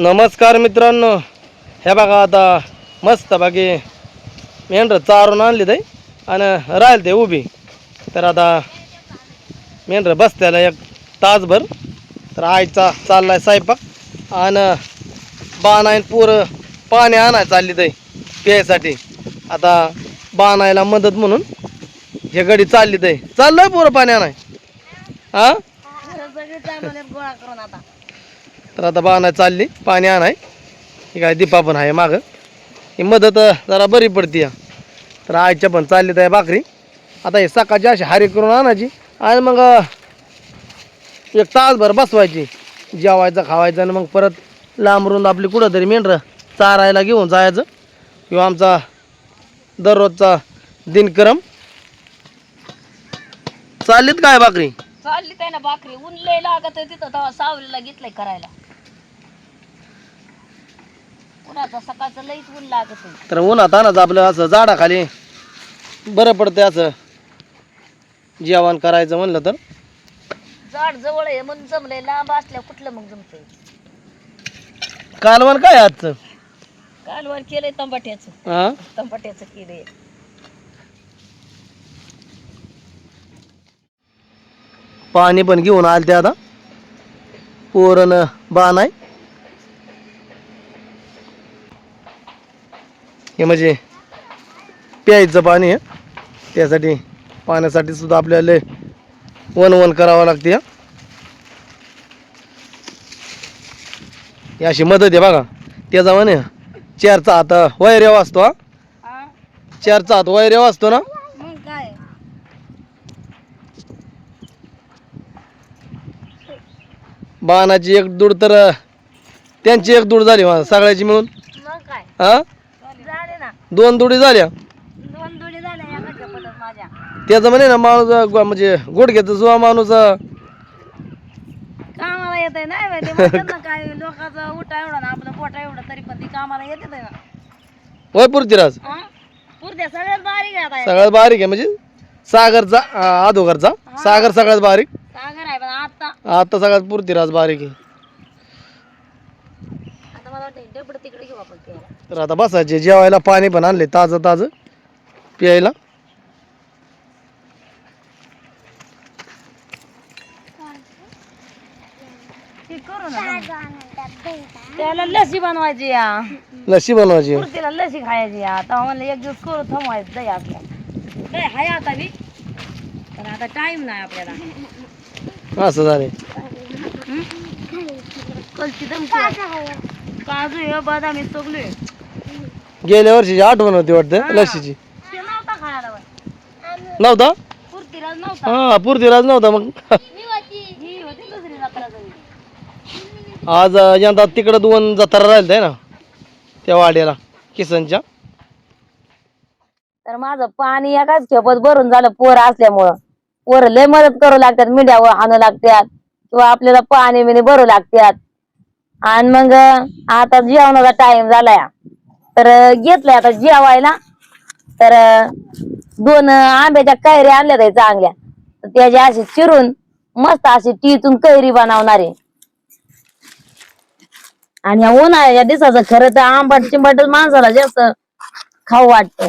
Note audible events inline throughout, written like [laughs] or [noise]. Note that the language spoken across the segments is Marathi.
नमस्कार मित्रांनो. हे बघा आता मस्त बाकी मेंढर चारून आणली ते आणि राहिल ते उभी. तर आता मेंढर बसत्याला एक तासभर. तर आईचा चाललाय स्वयंपाक. आणि बाणायन पोरं पाणी आणाय चालली ते प्यायसाठी. आता बाणायला मदत म्हणून हे गडी चालली ते चाललंय पोरं पाणी आणाय. हा? गोळा करून आता. तर आता बाणा चालली पाणी आणाय. ही काय दीपा पण आहे मागं. ही मदत जरा बरी पडती तर आजच्या पण चालली तर भाकरी. आता हे सकाळची अशी हारी करून आणायची. आणि मग एक तासभर बसवायची. जेवायचं खावायचं आणि मग परत लांबरून आपली कुठंतरी मेंढर मेंढरं चारायला घेऊन जायचं. किंवा आमचा दररोजचा दिनक्रम. चाललीत काय भाकरी? चालली काय ना भाकरी. ऊन लय लागत आहे तिथं तेव्हा सावलीला घेतलंय करायला. उन्हाचं सकाळचं लईच ऊन लागत आहे तर उन्हात आणत आपलं असं झाडाखाली बरं पडतं असं. जेवण करायचं म्हणलं तर? झाड जवळ आहे म्हणून जमलंय. लांब असल्या कुठलं मग जमतंय? कालवण काय आजचं? कालवण केलंय तंबाट्याचं. हा? तंबाट्याचं केलंय. पाणी पण घेऊन आले ते आता पोरण बाण आहे. हे म्हणजे प्यायचं पाणी आहे. त्यासाठी पाण्यासाठी सुद्धा आपल्याला लय वन वन करावं लागते. हा. अशी मदत आहे बघा. त्याचा म्हणे चारचा हात वैर्याव असतो हा. चारचा हात वैर्याव असतो ना. बाणाची एक दूड तर त्यांची एक दूड झाली सगळ्याची मिळून. हा? दोन दुडी झाल्या. दोन दोडी झाल्या एका पद्धत माझ्या. त्याचं म्हणे ना माणूस ग- म्हणजे गुडघ्याचा जुवा माणूस. कामाला येत आहे नाही माहिती म्हणतात ना काय लोकांचं उठा एवढा ना आपलं पोटा एवढं तरी पण ती कामाला येते ना. होय पृथ्वीराज? हा? पुरत्या सगळ्यात बारीक आहे आता सगळ्यात बारीक आहे म्हणजे सागरचा अं, अधोगरचा. सागर सगळ्यात बारीक. सागर आहे पण आता. आता सगळ्यात पृथ्वीराज बारीक आहे. आता मला वाटतं डबड तिकडे घेऊ आपण. तर आता बसायचे जेवायला पाणी पण आणले ताजं ताजं प्यायला. ते करू ना. त्याला लसी बनवायची या. लस्सी बनवायची. कुर्तीला लसी खायची या. तेव्हा म्हणलं एक दिवस करू थांबवायचं दही आपल्या हाय आता बी? पण आता टाइम नाही आपल्याला. असं झाले कलची दम काजू हे बदामी सगळे गेल्या वर्षीची आठवण होती वाटतं लस्सीची ते नव्हता खायला बाई. नव्हता? कुर्तीला नव्हता. हा पृथ्वीराज नव्हता मग. ही होती. दुसरी जत्रा झाली आज अं, यंदा तिकडं दोन जत्रा राहिल्या आहे ना त्या वाड्याला किसनच्या. तर माझं पाणी एकाच खेपत भरून झालं पोर असल्यामुळं. पोर लय मदत करू लागतात मिठावर आणू लागतात किंवा आपल्याला पाणी बिणी भरू लागतात. आणि मग आता जेवणाचा टाइम झालाय. तर घेतलंय आता जेवायला. तर दोन आंब्याच्या कैऱ्या आणल्या त्या चांगल्या. त्याच्या अशी चिरून मस्त अशी टिचून कैरी बनवणार. आहे आणि उन्हाळ्याच्या दिवसाचं खरं तर आंबट चिंबट माणसाला जास्त खाऊ वाटत.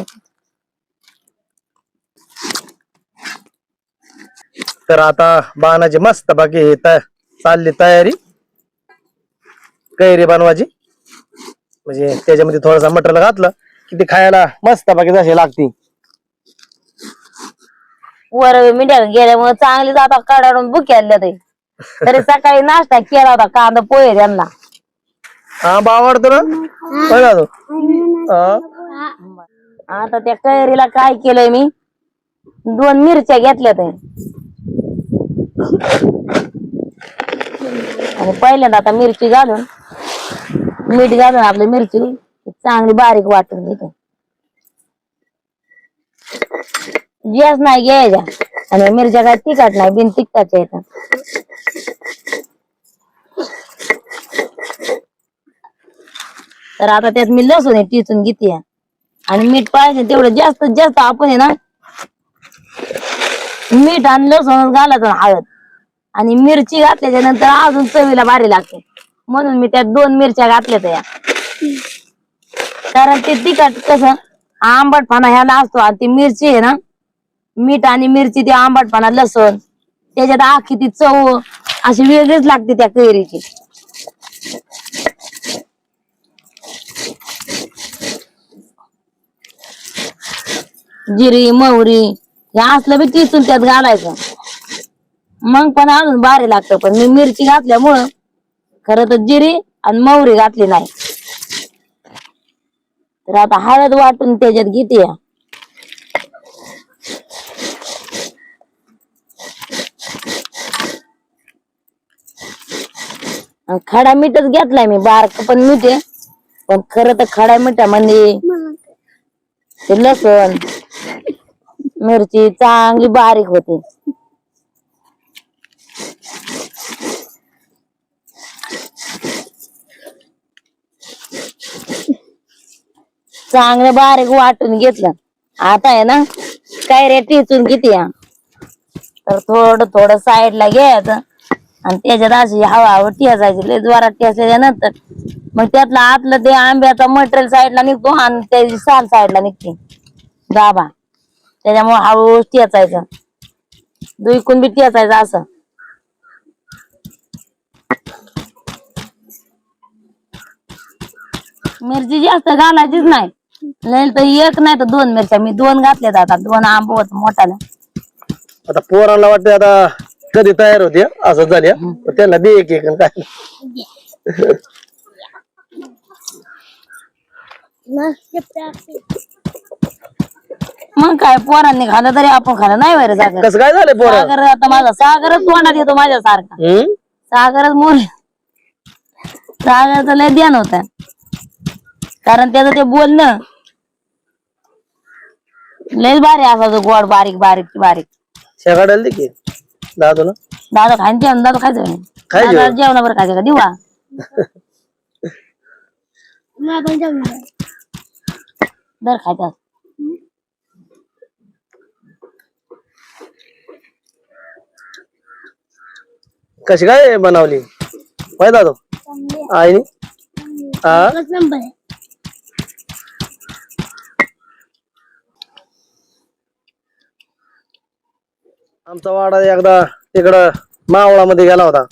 तर आता बाणाची मस्त बाकी चालली तयारी. कैरी बनवायची. म्हणजे त्याच्यामध्ये थोडासा मटेरियल घातलं की ते खायला मस्त बाकी जशी लागती वर मिंड्या गेल्यामुळे चांगली जाता काढून बुक्याला ते तरी सकाळी नाश्ता केला होता कांदा पोहे त्यांना. हा आवडतो ना? तो हा. आता त्या कैरीला काय केलंय मी? दोन मिरच्या घेतल्या ते आणि पहिल्यांदा आता मिरची घालून मीठ घालून आपली मिरची चांगली बारीक वाटून घेते. गॅस नाही घ्यायच्या आणि मिरच्या काय तिखट नाही बिन तिखटाच्या येतात. तर आता त्यात मी लसूण आहे टिचून घेते. आणि मीठ पाहिजे तेवढं जास्तीत जास्त आपण आहे ना मीठ आणि लसूण घालायचं हळद. आणि मिरची घातल्याच्या नंतर अजून चवीला भारी लागते. म्हणून मी त्यात दोन मिरच्या घातल्या त्या. कारण ते तिखट कसं आंबटपणा ह्याला असतो आणि ती मिरची आहे ना मीठ आणि मिरची ती आंबटपणा लसूण त्याच्यात आखी ती चव अशी वेगळीच लागते त्या कैरीची. जिरी मोहरी हे असलं बी किसून त्यात घालायचं. मग पण अजून भारी लागतं पण मी मिरची घातल्यामुळं खरं तर जिरी आणि मोहरी घातली नाही. तर आता हळद वाटून त्याच्यात घेते. खडा मीठच घेतलाय मी बारक पण मीठ आहे. पण खरं तर खडा मिठामध्ये म्हणजे ते लसूण मिरची चांगली बारीक होती. चांगलं बारीक वाटून घेतलं. आता आहे ना काय रे टिचून किती या तर थोडं थोडं साईडला घ्यायचं. आणि त्याच्यात अशी हवा हवा टिचायची. लय जोरात टिचल्याच्या नंतर मग त्यातलं आतलं ते आंब्याचा मटेरियल साईडला निघतो आणि त्याची साल साईडला निघते. दाबा त्याच्यामुळे हळूहळू टिचायचं. दुईकून बी टिचायचं असं. मिरची जास्त घालायचीच नाही. लय तर एक नाही तर दोन मिरच्या. मी दोन घातल्यात आता. दोन आंब होत मोठाला. आता पोरांना वाटते आता कधी तयार होते असं झाले. पण त्यांना दे एक एक आणि काय. मग काय पोरांनी खाल्लं तरी आपण खाल्लं. नाही बरं सागर. कसं काय झालं पोरा? सागर आता माझा सागरच तोंडात येतो माझ्यासारखा. हम्म? सागरच मोर सागरचं लय ध्यान होत. कारण त्याचं ते बोलणं लय भारी असायचं गोड बारीक बारीक बारीक. शेगाड्याला दे की दादू ना दादा खायचं जेवण दादा खायचं. म्हणे. खाय दादा जेवणावर खायचं का? दिवा दर खायचं कशी काय बनवली? होय दादू? आईने? हा आमचा वाडा एकदा तिकडं मावळामध्ये गेला होता.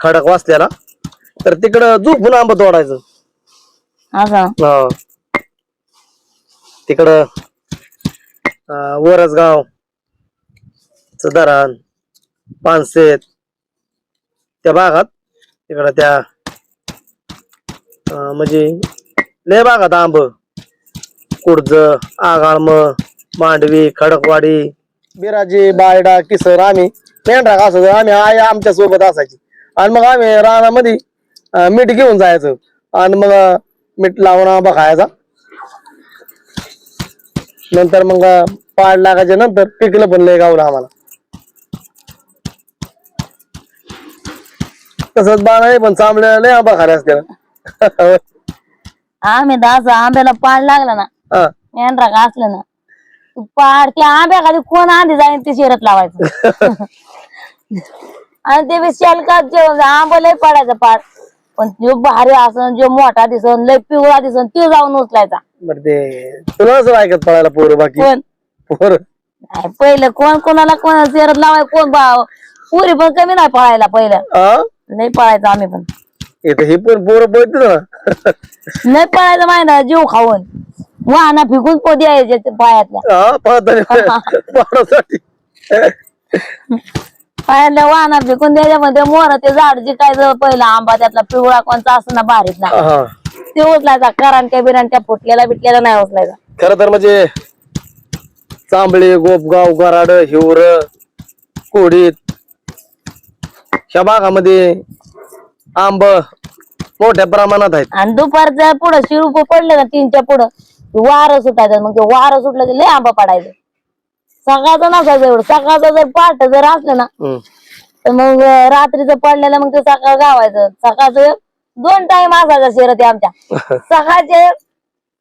खडक वाचल्याला तर तिकडं झोपून आंबा तोडायचं. असं हा. तिकडं अं, वरसगाव धरण पानसेत त्या भागात तिकडं त्या अं, म्हणजे लय भागात आंब. कुडज आगाळम मांडवी खडकवाडी बिराजी बायडा किसर आम्ही मेंढरा असो आम्ही आई आमच्यासोबत असायची. आणि मग आम्ही रानामध्ये मीठ घेऊन जायचं. आणि मग मीठ लावून आंबा खायचा. नंतर मग पाड लागायच्या नंतर पिकलं पण लय गावलं आम्हाला. तसंच बाण पण चांबल्या लय आंबा असते आम्ही दास आंब्याला पाड लागला ना. मेंढरा असलं ना. तू पाड त्या आंब्या खाली कोण आधी जाईन ते शिरत लावायचं. [laughs] आणि ते बी शेलकात जेवण आंबा लय पडायचं पाड पण जो भारी असन जो मोठा दिसन लय पिवळा दिसन ते जाऊन उचलायचा. बर ते तुला असं ऐकत पळायला पोरं बाकी? कोण? पोरं. नाही, पहिलं कोण कोणाला कोण शिरत लावाय कोण भाव पुरी पण कमी नाही पळायला पहिलं. हा लय पळायचं आम्ही पण. इथं ही पण पोरं पळते ना? लय पळायचं माहिती जीव खाऊन. वाहना फिकून यायचे ते पायातल्या. हा [laughs] पायातल्या वाहना फेकून त्याच्यामध्ये मोर ते झाड जे काय पहिला आंबा त्यातला पिवळा कोणता असं ना भारीतला हा. ते उचलायचा करांट्या बिरांट्या फुटलेला बिटलेला नाही उचलायचा. खर तर म्हणजे चांबळे गोपगाव गराड हिवर कोडीत ह्या भागामध्ये आंब मोठ्या प्रमाणात आहेत. आणि दुपारच्या पुढं शिरूप पडलं ना तीनच्या पुढं वारं सुटायचं. मग ते वारं सुटलं की लय आंबा पडायचं. सकाळचं नसायचं एवढं. सकाळचं जर पहाट जर असलं ना हम्म. तर मग रात्रीचं पडलेलं मग ते सकाळ गावायचं. सकाळचं दोन टाइम असायचा शिरते आमच्या. [laughs] सकाळचे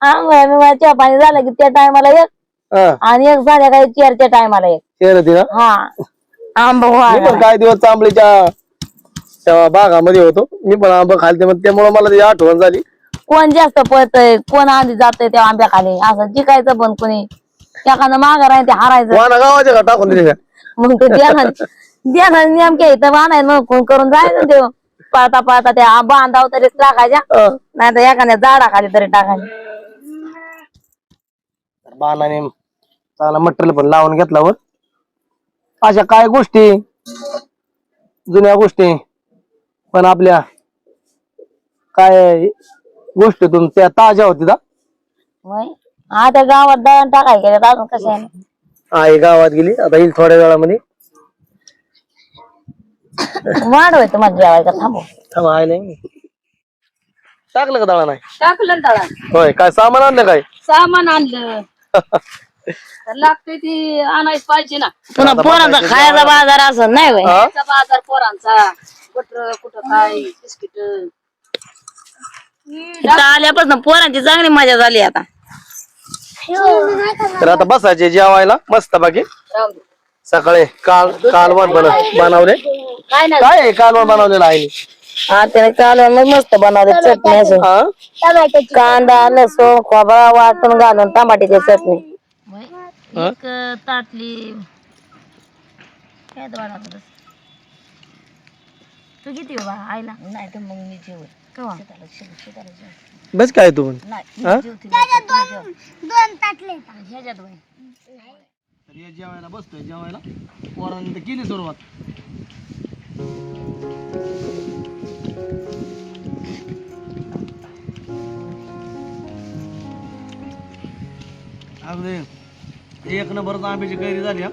आंघोळ्या चहा पाणी झालं की त्या टायमाला एक हा. आणि एक संध्याकाळी चारच्या टायमाला एक. शर्यती ना? हा. आंबा मी काही दिवस चांबळीच्या तेव्हा बागामध्ये होतो. मी पण आंबा खालते मग त्यामुळे मला ती आठवण झाली. कोण जास्त पळतय कोण आधी जातोय त्या आंब्याखाली असं जिकायचं पण कोणी. एखादं माघार आहे ते हारायचं. वाना गावाच्या का टाकून दिली का? मग ते ध्यान नेमके इथं मग फोन करून जायचं ते. पळता पळता त्या बांधाव तरी टाकायच्या. अं. नाही तर एखाद्या झाडाखाली तरी टाकायच्या. बाणाने चांगला मटेरियल पण लावून घेतला वर अशा काय गोष्टी? जुन्या गोष्टी. पण आपल्या काय गोष्टीतून त्या ताज्या होती ना हा त्या गावात दळण टाकाय गेल्यात अजून कशा आई गावात गेली. आता येईल थोड्या वेळामध्ये. वाढ होय तुम्हाला जेवायचा थांबव थांब आई नाही. टाकलं का दळा नाही टाकलं ना तळा होय काय सामान आणलं काय? सामान आणलं. तर लागते ती आणायच पाहिजे ना. पुन्हा पोरांचा खायचा बाजार असं नाही होय? हा? त्याचा बाजार पोरांचा. कुठं कुठं काय बिस्किट. इथं आल्यापासून पोरांची चांगली मजा झाली आता. तर आता बसायचे जेवायला मस्त बाकी. सकाळी काल कालवण बनव बनवले. काय नाही. काय आहे कालवण बनवलेलं आहे हा त्याने मग मस्त बनवले चटणी हा? कांदा लसूण खोबरा वाटून घालून टमाट्याची चटणी. हा? ताटली. काय तू किती बा आईला? नाही तर मग मी जेवण. कवा? बस काय तू पण हा? तर या जेवायला बसतोय जेवायला. पोरांनी तर केली सुरुवात. अगदी. एक नंबरच आंब्याची कैरी झाली हा.